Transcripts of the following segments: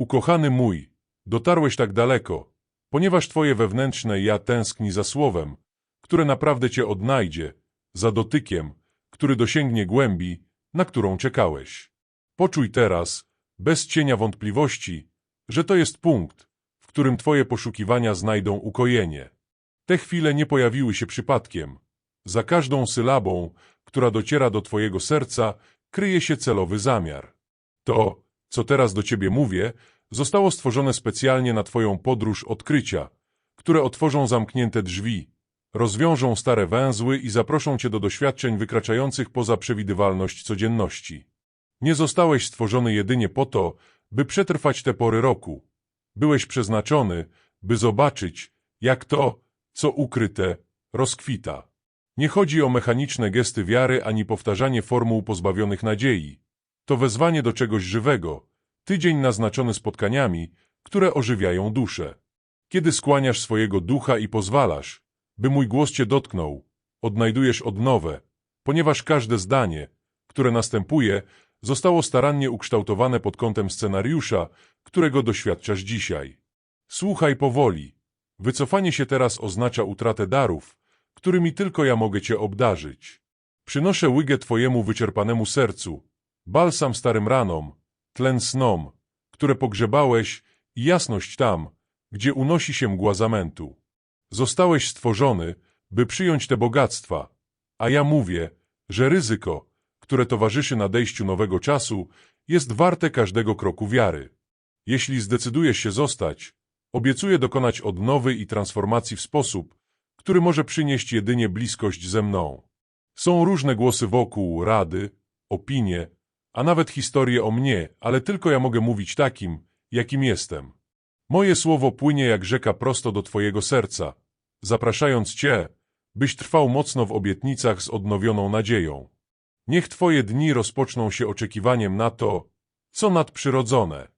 Ukochany mój, dotarłeś tak daleko, ponieważ twoje wewnętrzne ja tęskni za słowem, które naprawdę cię odnajdzie, za dotykiem, który dosięgnie głębi, na którą czekałeś. Poczuj teraz, bez cienia wątpliwości, że to jest punkt, w którym twoje poszukiwania znajdą ukojenie. Te chwile nie pojawiły się przypadkiem. Za każdą sylabą, która dociera do twojego serca, kryje się celowy zamiar. To, co teraz do ciebie mówię, zostało stworzone specjalnie na twoją podróż odkrycia, które otworzą zamknięte drzwi, rozwiążą stare węzły i zaproszą cię do doświadczeń wykraczających poza przewidywalność codzienności. Nie zostałeś stworzony jedynie po to, by przetrwać te pory roku. Byłeś przeznaczony, by zobaczyć, jak to, co ukryte, rozkwita. Nie chodzi o mechaniczne gesty wiary ani powtarzanie formuł pozbawionych nadziei. To wezwanie do czegoś żywego, tydzień naznaczony spotkaniami, które ożywiają duszę. Kiedy skłaniasz swojego ducha i pozwalasz, by mój głos cię dotknął, odnajdujesz odnowę, ponieważ każde zdanie, które następuje, zostało starannie ukształtowane pod kątem scenariusza, którego doświadczasz dzisiaj. Słuchaj powoli. Wycofanie się teraz oznacza utratę darów, którymi tylko ja mogę cię obdarzyć. Przynoszę łygę twojemu wyczerpanemu sercu, balsam starym ranom, tlen snom, które pogrzebałeś i jasność tam, gdzie unosi się mgła zamętu. Zostałeś stworzony, by przyjąć te bogactwa, a ja mówię, że ryzyko, które towarzyszy nadejściu nowego czasu, jest warte każdego kroku wiary. Jeśli zdecydujesz się zostać, obiecuję dokonać odnowy i transformacji w sposób, który może przynieść jedynie bliskość ze mną. Są różne głosy wokół, rady, opinie, a nawet historie o mnie, ale tylko ja mogę mówić takim, jakim jestem. Moje słowo płynie jak rzeka prosto do Twojego serca, zapraszając Cię, byś trwał mocno w obietnicach z odnowioną nadzieją. Niech Twoje dni rozpoczną się oczekiwaniem na to, co nadprzyrodzone.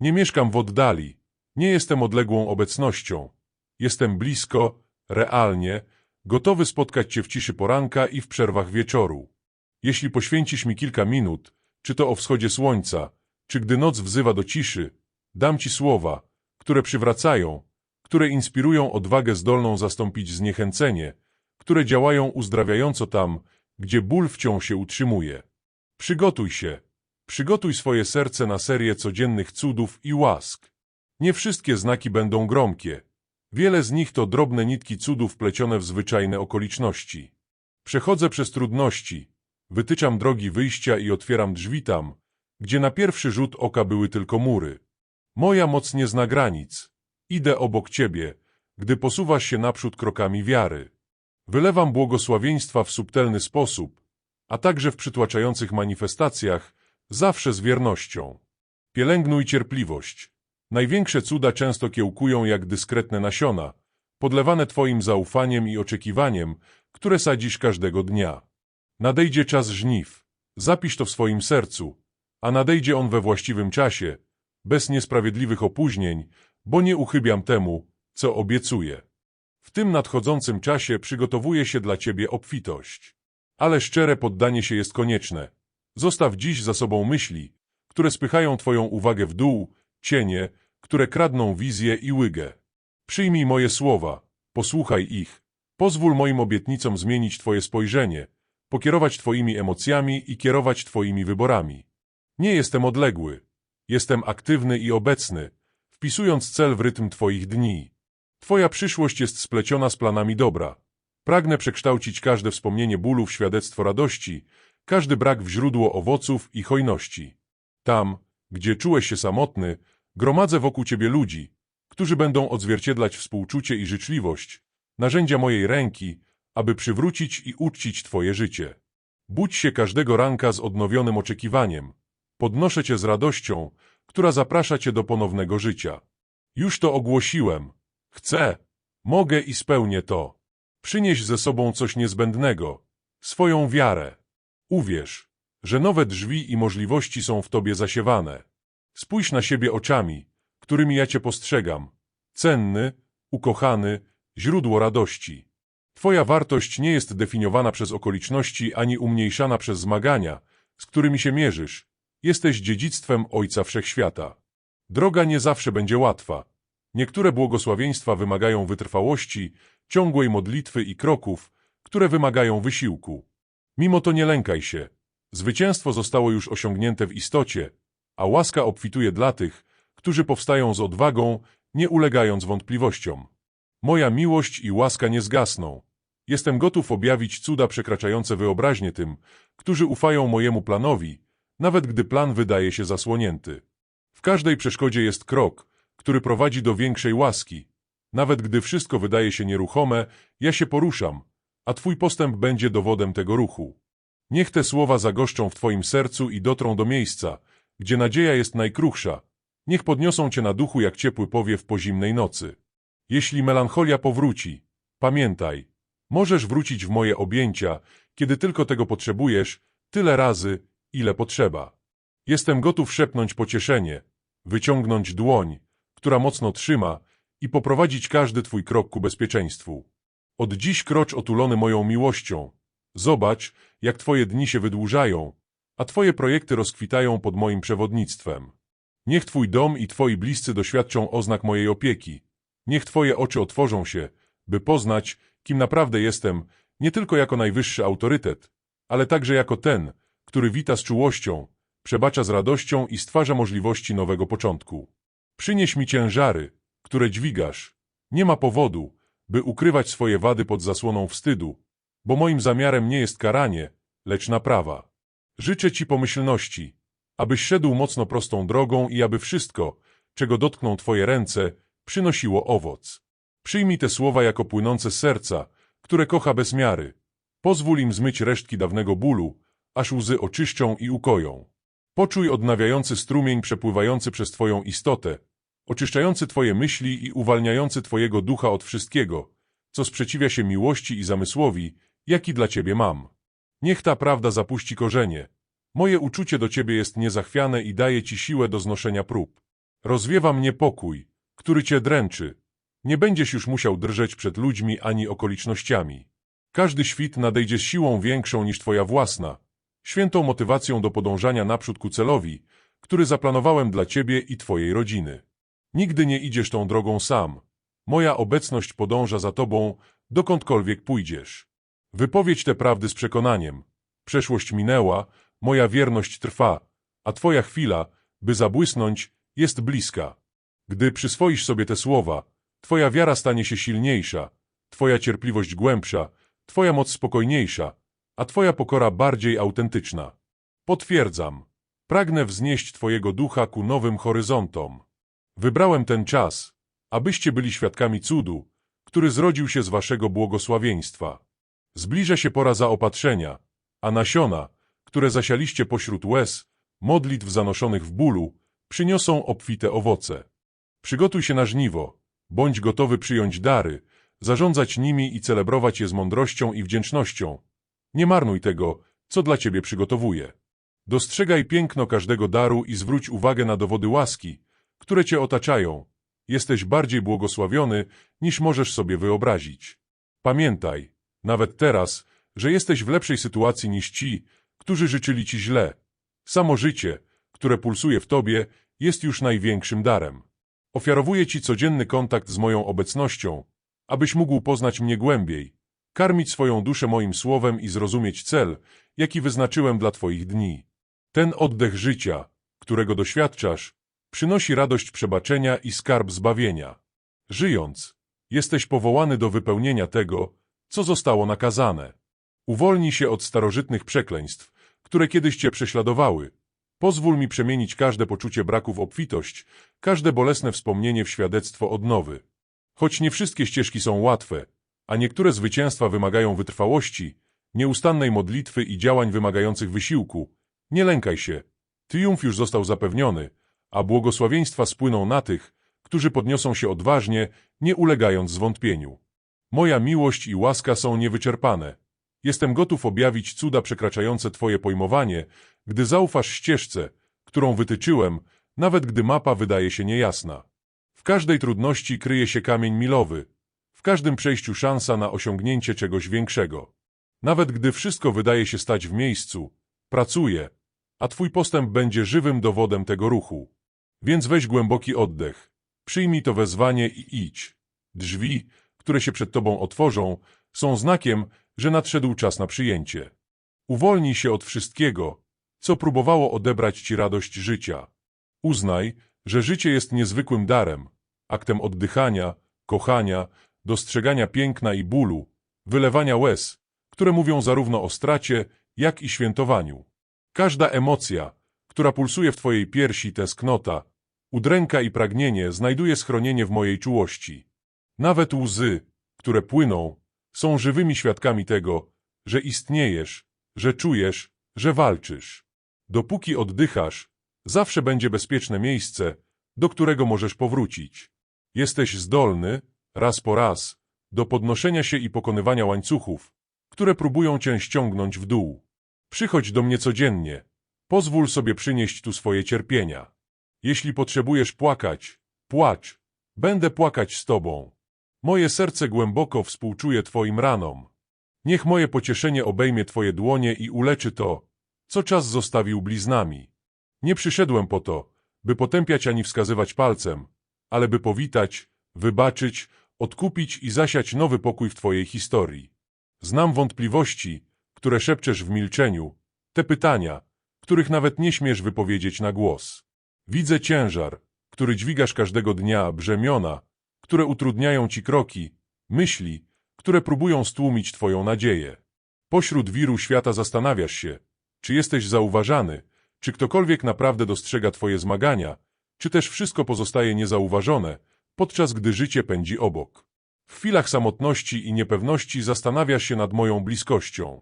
Nie mieszkam w oddali, nie jestem odległą obecnością. Jestem blisko, realnie, gotowy spotkać Cię w ciszy poranka i w przerwach wieczoru. Jeśli poświęcisz mi kilka minut, czy to o wschodzie słońca, czy gdy noc wzywa do ciszy, dam Ci słowa, które przywracają, które inspirują odwagę zdolną zastąpić zniechęcenie, które działają uzdrawiająco tam, gdzie ból wciąż się utrzymuje. Przygotuj się, przygotuj swoje serce na serię codziennych cudów i łask. Nie wszystkie znaki będą gromkie. Wiele z nich to drobne nitki cudów plecione w zwyczajne okoliczności. Przechodzę przez trudności, wytyczam drogi wyjścia i otwieram drzwi tam, gdzie na pierwszy rzut oka były tylko mury. Moja moc nie zna granic. Idę obok Ciebie, gdy posuwasz się naprzód krokami wiary. Wylewam błogosławieństwa w subtelny sposób, a także w przytłaczających manifestacjach, zawsze z wiernością. Pielęgnuj cierpliwość. Największe cuda często kiełkują jak dyskretne nasiona, podlewane Twoim zaufaniem i oczekiwaniem, które sadzisz każdego dnia. Nadejdzie czas żniw. Zapisz to w swoim sercu, a nadejdzie on we właściwym czasie, bez niesprawiedliwych opóźnień, bo nie uchybiam temu, co obiecuję. W tym nadchodzącym czasie przygotowuje się dla Ciebie obfitość. Ale szczere poddanie się jest konieczne. Zostaw dziś za sobą myśli, które spychają Twoją uwagę w dół, cienie, które kradną wizję i łygę. Przyjmij moje słowa, posłuchaj ich, pozwól moim obietnicom zmienić Twoje spojrzenie, pokierować Twoimi emocjami i kierować Twoimi wyborami. Nie jestem odległy. Jestem aktywny i obecny, wpisując cel w rytm Twoich dni. Twoja przyszłość jest spleciona z planami dobra. Pragnę przekształcić każde wspomnienie bólu w świadectwo radości, każdy brak w źródło owoców i hojności. Tam, gdzie czułeś się samotny, gromadzę wokół Ciebie ludzi, którzy będą odzwierciedlać współczucie i życzliwość, narzędzia mojej ręki, aby przywrócić i uczcić Twoje życie. Budź się każdego ranka z odnowionym oczekiwaniem. Podnoszę Cię z radością, która zaprasza Cię do ponownego życia. Już to ogłosiłem. Chcę, mogę i spełnię to. Przynieś ze sobą coś niezbędnego, swoją wiarę. Uwierz, że nowe drzwi i możliwości są w Tobie zasiewane. Spójrz na siebie oczami, którymi ja Cię postrzegam. Cenny, ukochany, źródło radości. Twoja wartość nie jest definiowana przez okoliczności ani umniejszana przez zmagania, z którymi się mierzysz. Jesteś dziedzictwem Ojca Wszechświata. Droga nie zawsze będzie łatwa. Niektóre błogosławieństwa wymagają wytrwałości, ciągłej modlitwy i kroków, które wymagają wysiłku. Mimo to nie lękaj się. Zwycięstwo zostało już osiągnięte w istocie, a łaska obfituje dla tych, którzy powstają z odwagą, nie ulegając wątpliwościom. Moja miłość i łaska nie zgasną. Jestem gotów objawić cuda przekraczające wyobraźnię tym, którzy ufają mojemu planowi, nawet gdy plan wydaje się zasłonięty. W każdej przeszkodzie jest krok, który prowadzi do większej łaski. Nawet gdy wszystko wydaje się nieruchome, ja się poruszam, a Twój postęp będzie dowodem tego ruchu. Niech te słowa zagoszczą w Twoim sercu i dotrą do miejsca, gdzie nadzieja jest najkruchsza. Niech podniosą Cię na duchu jak ciepły powiew po zimnej nocy. Jeśli melancholia powróci, pamiętaj, możesz wrócić w moje objęcia, kiedy tylko tego potrzebujesz, tyle razy, ile potrzeba. Jestem gotów szepnąć pocieszenie, wyciągnąć dłoń, która mocno trzyma i poprowadzić każdy Twój krok ku bezpieczeństwu. Od dziś krocz otulony moją miłością. Zobacz, jak Twoje dni się wydłużają, a Twoje projekty rozkwitają pod moim przewodnictwem. Niech Twój dom i Twoi bliscy doświadczą oznak mojej opieki. Niech Twoje oczy otworzą się, by poznać, kim naprawdę jestem, nie tylko jako najwyższy autorytet, ale także jako ten, który wita z czułością, przebacza z radością i stwarza możliwości nowego początku. Przynieś mi ciężary, które dźwigasz. Nie ma powodu, by ukrywać swoje wady pod zasłoną wstydu, bo moim zamiarem nie jest karanie, lecz naprawa. Życzę Ci pomyślności, abyś szedł mocno prostą drogą i aby wszystko, czego dotkną Twoje ręce, przynosiło owoc. Przyjmij te słowa jako płynące z serca, które kocha bez miary. Pozwól im zmyć resztki dawnego bólu, aż łzy oczyszczą i ukoją. Poczuj odnawiający strumień przepływający przez Twoją istotę, oczyszczający Twoje myśli i uwalniający Twojego ducha od wszystkiego, co sprzeciwia się miłości i zamysłowi, jaki dla Ciebie mam. Niech ta prawda zapuści korzenie. Moje uczucie do Ciebie jest niezachwiane i daje Ci siłę do znoszenia prób. Rozwiewa mnie pokój, który Cię dręczy. Nie będziesz już musiał drżeć przed ludźmi ani okolicznościami. Każdy świt nadejdzie z siłą większą niż Twoja własna, świętą motywacją do podążania naprzód ku celowi, który zaplanowałem dla Ciebie i Twojej rodziny. Nigdy nie idziesz tą drogą sam. Moja obecność podąża za Tobą, dokądkolwiek pójdziesz. Wypowiedź te prawdy z przekonaniem. Przeszłość minęła, moja wierność trwa, a Twoja chwila, by zabłysnąć, jest bliska. Gdy przyswoisz sobie te słowa, Twoja wiara stanie się silniejsza, Twoja cierpliwość głębsza, Twoja moc spokojniejsza, a Twoja pokora bardziej autentyczna. Potwierdzam. Pragnę wznieść Twojego ducha ku nowym horyzontom. Wybrałem ten czas, abyście byli świadkami cudu, który zrodził się z Waszego błogosławieństwa. Zbliża się pora zaopatrzenia, a nasiona, które zasialiście pośród łez, modlitw zanoszonych w bólu, przyniosą obfite owoce. Przygotuj się na żniwo, bądź gotowy przyjąć dary, zarządzać nimi i celebrować je z mądrością i wdzięcznością. Nie marnuj tego, co dla Ciebie przygotowuję. Dostrzegaj piękno każdego daru i zwróć uwagę na dowody łaski, które Cię otaczają. Jesteś bardziej błogosławiony, niż możesz sobie wyobrazić. Pamiętaj, nawet teraz, że jesteś w lepszej sytuacji niż ci, którzy życzyli Ci źle. Samo życie, które pulsuje w Tobie, jest już największym darem. Ofiarowuję Ci codzienny kontakt z moją obecnością, abyś mógł poznać mnie głębiej, karmić swoją duszę moim słowem i zrozumieć cel, jaki wyznaczyłem dla Twoich dni. Ten oddech życia, którego doświadczasz, przynosi radość przebaczenia i skarb zbawienia. Żyjąc, jesteś powołany do wypełnienia tego, co zostało nakazane. Uwolnij się od starożytnych przekleństw, które kiedyś Cię prześladowały. Pozwól mi przemienić każde poczucie braku w obfitość, każde bolesne wspomnienie w świadectwo odnowy. Choć nie wszystkie ścieżki są łatwe, a niektóre zwycięstwa wymagają wytrwałości, nieustannej modlitwy i działań wymagających wysiłku, nie lękaj się. Triumf już został zapewniony, a błogosławieństwa spłyną na tych, którzy podniosą się odważnie, nie ulegając zwątpieniu. Moja miłość i łaska są niewyczerpane. Jestem gotów objawić cuda przekraczające Twoje pojmowanie, gdy zaufasz ścieżce, którą wytyczyłem, nawet gdy mapa wydaje się niejasna. W każdej trudności kryje się kamień milowy, w każdym przejściu szansa na osiągnięcie czegoś większego. Nawet gdy wszystko wydaje się stać w miejscu, pracuję, a Twój postęp będzie żywym dowodem tego ruchu. Więc weź głęboki oddech. Przyjmij to wezwanie i idź. Drzwi, które się przed tobą otworzą, są znakiem, że nadszedł czas na przyjęcie. Uwolnij się od wszystkiego, co próbowało odebrać ci radość życia. Uznaj, że życie jest niezwykłym darem, aktem oddychania, kochania, dostrzegania piękna i bólu, wylewania łez, które mówią zarówno o stracie, jak i świętowaniu. Każda emocja, która pulsuje w twojej piersi tęsknota, udręka i pragnienie znajduje schronienie w mojej czułości. Nawet łzy, które płyną, są żywymi świadkami tego, że istniejesz, że czujesz, że walczysz. Dopóki oddychasz, zawsze będzie bezpieczne miejsce, do którego możesz powrócić. Jesteś zdolny, raz po raz, do podnoszenia się i pokonywania łańcuchów, które próbują cię ściągnąć w dół. Przychodź do mnie codziennie. Pozwól sobie przynieść tu swoje cierpienia. Jeśli potrzebujesz płakać, płacz. Będę płakać z tobą. Moje serce głęboko współczuje twoim ranom. Niech moje pocieszenie obejmie twoje dłonie i uleczy to, co czas zostawił bliznami. Nie przyszedłem po to, by potępiać ani wskazywać palcem, ale by powitać, wybaczyć, odkupić i zasiać nowy pokój w twojej historii. Znam wątpliwości, które szepczesz w milczeniu, te pytania, których nawet nie śmiesz wypowiedzieć na głos. Widzę ciężar, który dźwigasz każdego dnia, brzemiona, które utrudniają ci kroki, myśli, które próbują stłumić twoją nadzieję. Pośród wiru świata zastanawiasz się, czy jesteś zauważany, czy ktokolwiek naprawdę dostrzega twoje zmagania, czy też wszystko pozostaje niezauważone, podczas gdy życie pędzi obok. W chwilach samotności i niepewności zastanawiasz się nad moją bliskością.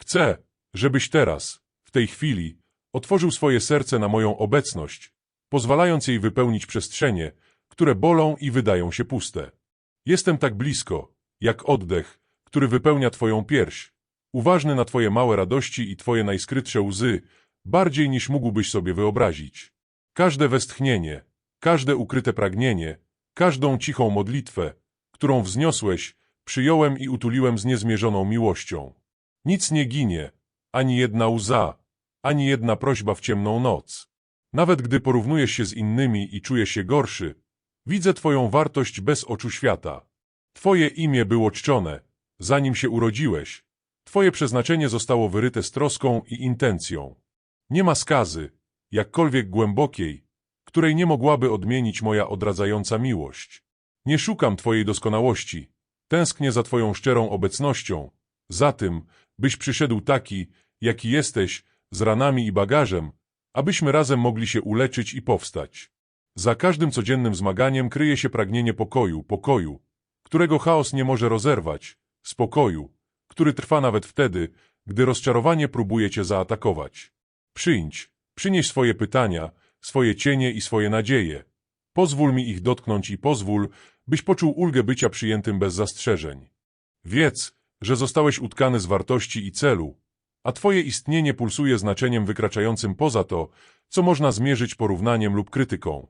Chcę, żebyś teraz, w tej chwili, otworzył swoje serce na moją obecność, pozwalając jej wypełnić przestrzenie, które bolą i wydają się puste. Jestem tak blisko, jak oddech, który wypełnia twoją pierś, uważny na twoje małe radości i twoje najskrytsze łzy, bardziej niż mógłbyś sobie wyobrazić. Każde westchnienie, każde ukryte pragnienie, każdą cichą modlitwę, którą wzniosłeś, przyjąłem i utuliłem z niezmierzoną miłością. Nic nie ginie, ani jedna łza, ani jedna prośba w ciemną noc. Nawet gdy porównujesz się z innymi i czujesz się gorszy, widzę Twoją wartość bez oczu świata. Twoje imię było czczone, zanim się urodziłeś. Twoje przeznaczenie zostało wyryte z troską i intencją. Nie ma skazy, jakkolwiek głębokiej, której nie mogłaby odmienić moja odradzająca miłość. Nie szukam Twojej doskonałości, tęsknię za Twoją szczerą obecnością, za tym, byś przyszedł taki, jaki jesteś, z ranami i bagażem, abyśmy razem mogli się uleczyć i powstać. Za każdym codziennym zmaganiem kryje się pragnienie pokoju, pokoju, którego chaos nie może rozerwać, spokoju, który trwa nawet wtedy, gdy rozczarowanie próbuje cię zaatakować. Przyjdź, przynieś swoje pytania, swoje cienie i swoje nadzieje. Pozwól mi ich dotknąć i pozwól, byś poczuł ulgę bycia przyjętym bez zastrzeżeń. Wiedz, że zostałeś utkany z wartości i celu, a twoje istnienie pulsuje znaczeniem wykraczającym poza to, co można zmierzyć porównaniem lub krytyką.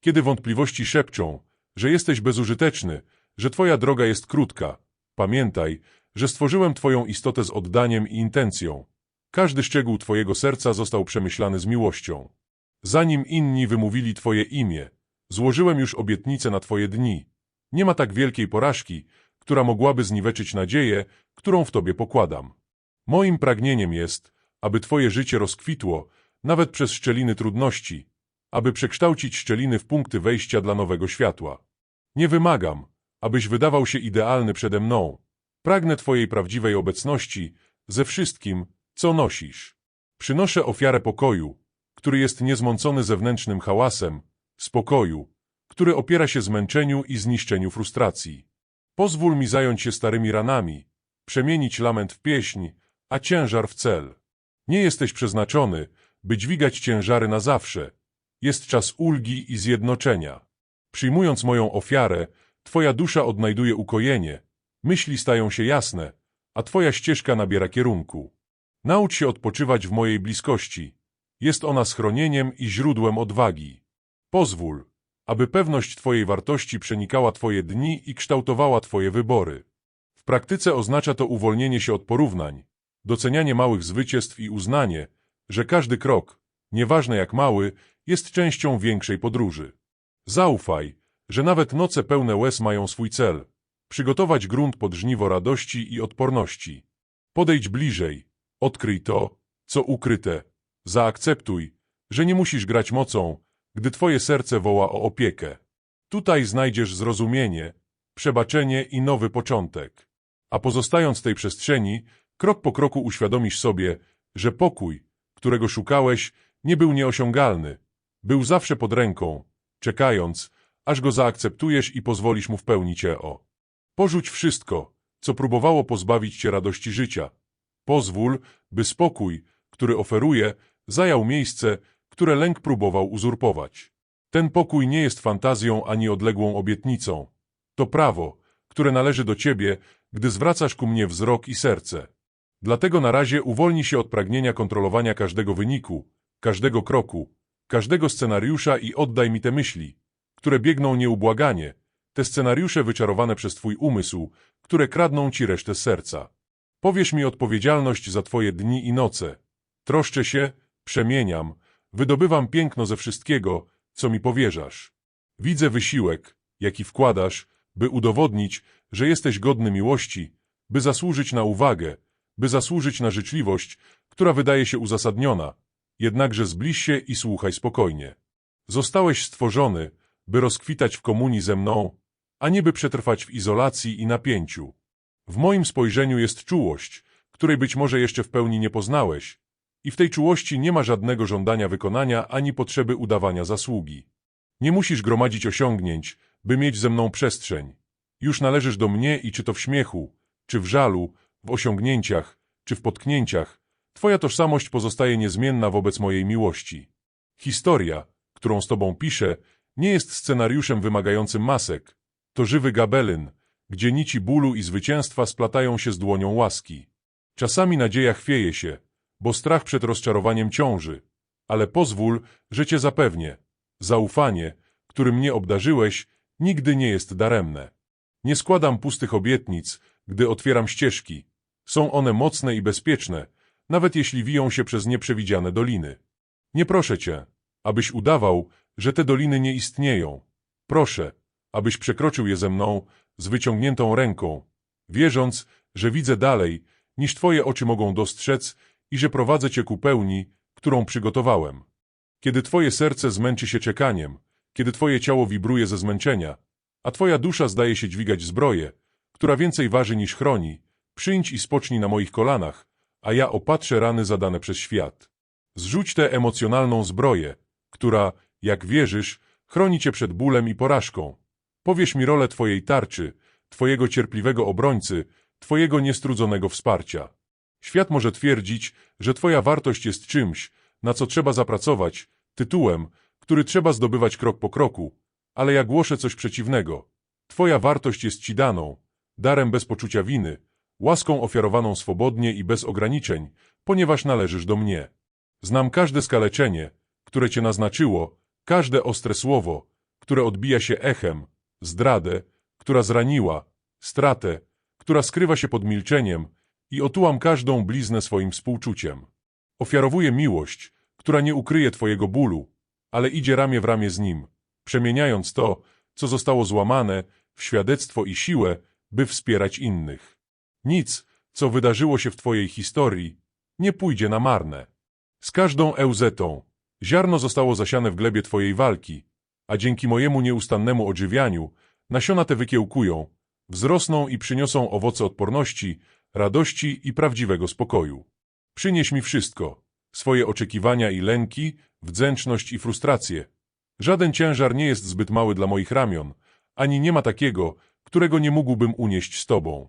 Kiedy wątpliwości szepczą, że jesteś bezużyteczny, że twoja droga jest krótka, pamiętaj, że stworzyłem twoją istotę z oddaniem i intencją. Każdy szczegół twojego serca został przemyślany z miłością. Zanim inni wymówili twoje imię, złożyłem już obietnicę na twoje dni. Nie ma tak wielkiej porażki, która mogłaby zniweczyć nadzieję, którą w tobie pokładam. Moim pragnieniem jest, aby twoje życie rozkwitło, nawet przez szczeliny trudności, aby przekształcić szczeliny w punkty wejścia dla nowego światła. Nie wymagam, abyś wydawał się idealny przede mną. Pragnę twojej prawdziwej obecności ze wszystkim, co nosisz. Przynoszę ofiarę pokoju, który jest niezmącony zewnętrznym hałasem, spokoju, który opiera się zmęczeniu i zniszczeniu frustracji. Pozwól mi zająć się starymi ranami, przemienić lament w pieśń, a ciężar w cel. Nie jesteś przeznaczony, by dźwigać ciężary na zawsze. Jest czas ulgi i zjednoczenia. Przyjmując moją ofiarę, twoja dusza odnajduje ukojenie, myśli stają się jasne, a twoja ścieżka nabiera kierunku. Naucz się odpoczywać w mojej bliskości. Jest ona schronieniem i źródłem odwagi. Pozwól, aby pewność Twojej wartości przenikała Twoje dni i kształtowała Twoje wybory. W praktyce oznacza to uwolnienie się od porównań, docenianie małych zwycięstw i uznanie, że każdy krok, nieważne jak mały, jest częścią większej podróży. Zaufaj, że nawet noce pełne łez mają swój cel. Przygotować grunt pod żniwo radości i odporności. Podejdź bliżej, odkryj to, co ukryte. Zaakceptuj, że nie musisz grać mocą, gdy twoje serce woła o opiekę. Tutaj znajdziesz zrozumienie, przebaczenie i nowy początek. A pozostając w tej przestrzeni, krok po kroku uświadomisz sobie, że pokój, którego szukałeś, nie był nieosiągalny. Był zawsze pod ręką, czekając, aż go zaakceptujesz i pozwolisz mu w pełni cię o. Porzuć wszystko, co próbowało pozbawić cię radości życia. Pozwól, by spokój, który oferuje, zajął miejsce, które lęk próbował uzurpować. Ten pokój nie jest fantazją ani odległą obietnicą. To prawo, które należy do ciebie, gdy zwracasz ku mnie wzrok i serce. Dlatego na razie uwolnij się od pragnienia kontrolowania każdego wyniku, każdego kroku, każdego scenariusza i oddaj mi te myśli, które biegną nieubłaganie, te scenariusze wyczarowane przez twój umysł, które kradną ci resztę serca. Powiesz mi odpowiedzialność za twoje dni i noce. Troszczę się, przemieniam, wydobywam piękno ze wszystkiego, co mi powierzasz. Widzę wysiłek, jaki wkładasz, by udowodnić, że jesteś godny miłości, by zasłużyć na uwagę, by zasłużyć na życzliwość, która wydaje się uzasadniona. Jednakże zbliż się i słuchaj spokojnie. Zostałeś stworzony, by rozkwitać w komunii ze mną, a nie by przetrwać w izolacji i napięciu. W moim spojrzeniu jest czułość, której być może jeszcze w pełni nie poznałeś, i w tej czułości nie ma żadnego żądania wykonania ani potrzeby udawania zasługi. Nie musisz gromadzić osiągnięć, by mieć ze mną przestrzeń. Już należysz do mnie i czy to w śmiechu, czy w żalu, w osiągnięciach, czy w potknięciach, twoja tożsamość pozostaje niezmienna wobec mojej miłości. Historia, którą z tobą piszę, nie jest scenariuszem wymagającym masek. To żywy gabelyn, gdzie nici bólu i zwycięstwa splatają się z dłonią łaski. Czasami nadzieja chwieje się, bo strach przed rozczarowaniem ciąży, ale pozwól, że cię zapewnię. Zaufanie, którym mnie obdarzyłeś, nigdy nie jest daremne. Nie składam pustych obietnic, gdy otwieram ścieżki. Są one mocne i bezpieczne, nawet jeśli wiją się przez nieprzewidziane doliny. Nie proszę cię, abyś udawał, że te doliny nie istnieją. Proszę, abyś przekroczył je ze mną z wyciągniętą ręką, wierząc, że widzę dalej, niż twoje oczy mogą dostrzec i że prowadzę cię ku pełni, którą przygotowałem. Kiedy twoje serce zmęczy się czekaniem, kiedy twoje ciało wibruje ze zmęczenia, a twoja dusza zdaje się dźwigać zbroję, która więcej waży niż chroni, przyjdź i spocznij na moich kolanach, a ja opatrzę rany zadane przez świat. Zrzuć tę emocjonalną zbroję, która, jak wierzysz, chroni cię przed bólem i porażką. Powiesz mi rolę twojej tarczy, twojego cierpliwego obrońcy, twojego niestrudzonego wsparcia. Świat może twierdzić, że twoja wartość jest czymś, na co trzeba zapracować, tytułem, który trzeba zdobywać krok po kroku, ale ja głoszę coś przeciwnego. Twoja wartość jest ci daną, darem bez poczucia winy, łaską ofiarowaną swobodnie i bez ograniczeń, ponieważ należysz do mnie. Znam każde skaleczenie, które cię naznaczyło, każde ostre słowo, które odbija się echem, zdradę, która zraniła, stratę, która skrywa się pod milczeniem i otułam każdą bliznę swoim współczuciem. Ofiarowuję miłość, która nie ukryje twojego bólu, ale idzie ramię w ramię z nim, przemieniając to, co zostało złamane, w świadectwo i siłę, by wspierać innych. Nic, co wydarzyło się w twojej historii, nie pójdzie na marne. Z każdą euzetą ziarno zostało zasiane w glebie twojej walki, a dzięki mojemu nieustannemu odżywianiu nasiona te wykiełkują, wzrosną i przyniosą owoce odporności, radości i prawdziwego spokoju. Przynieś mi wszystko, swoje oczekiwania i lęki, wdzięczność i frustrację. Żaden ciężar nie jest zbyt mały dla moich ramion, ani nie ma takiego, którego nie mógłbym unieść z Tobą.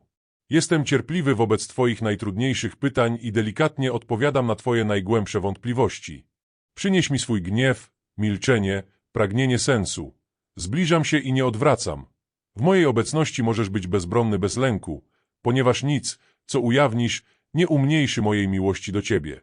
Jestem cierpliwy wobec Twoich najtrudniejszych pytań i delikatnie odpowiadam na Twoje najgłębsze wątpliwości. Przynieś mi swój gniew, milczenie, pragnienie sensu. Zbliżam się i nie odwracam. W mojej obecności możesz być bezbronny bez lęku, ponieważ nic, co ujawnisz, nie umniejszy mojej miłości do Ciebie.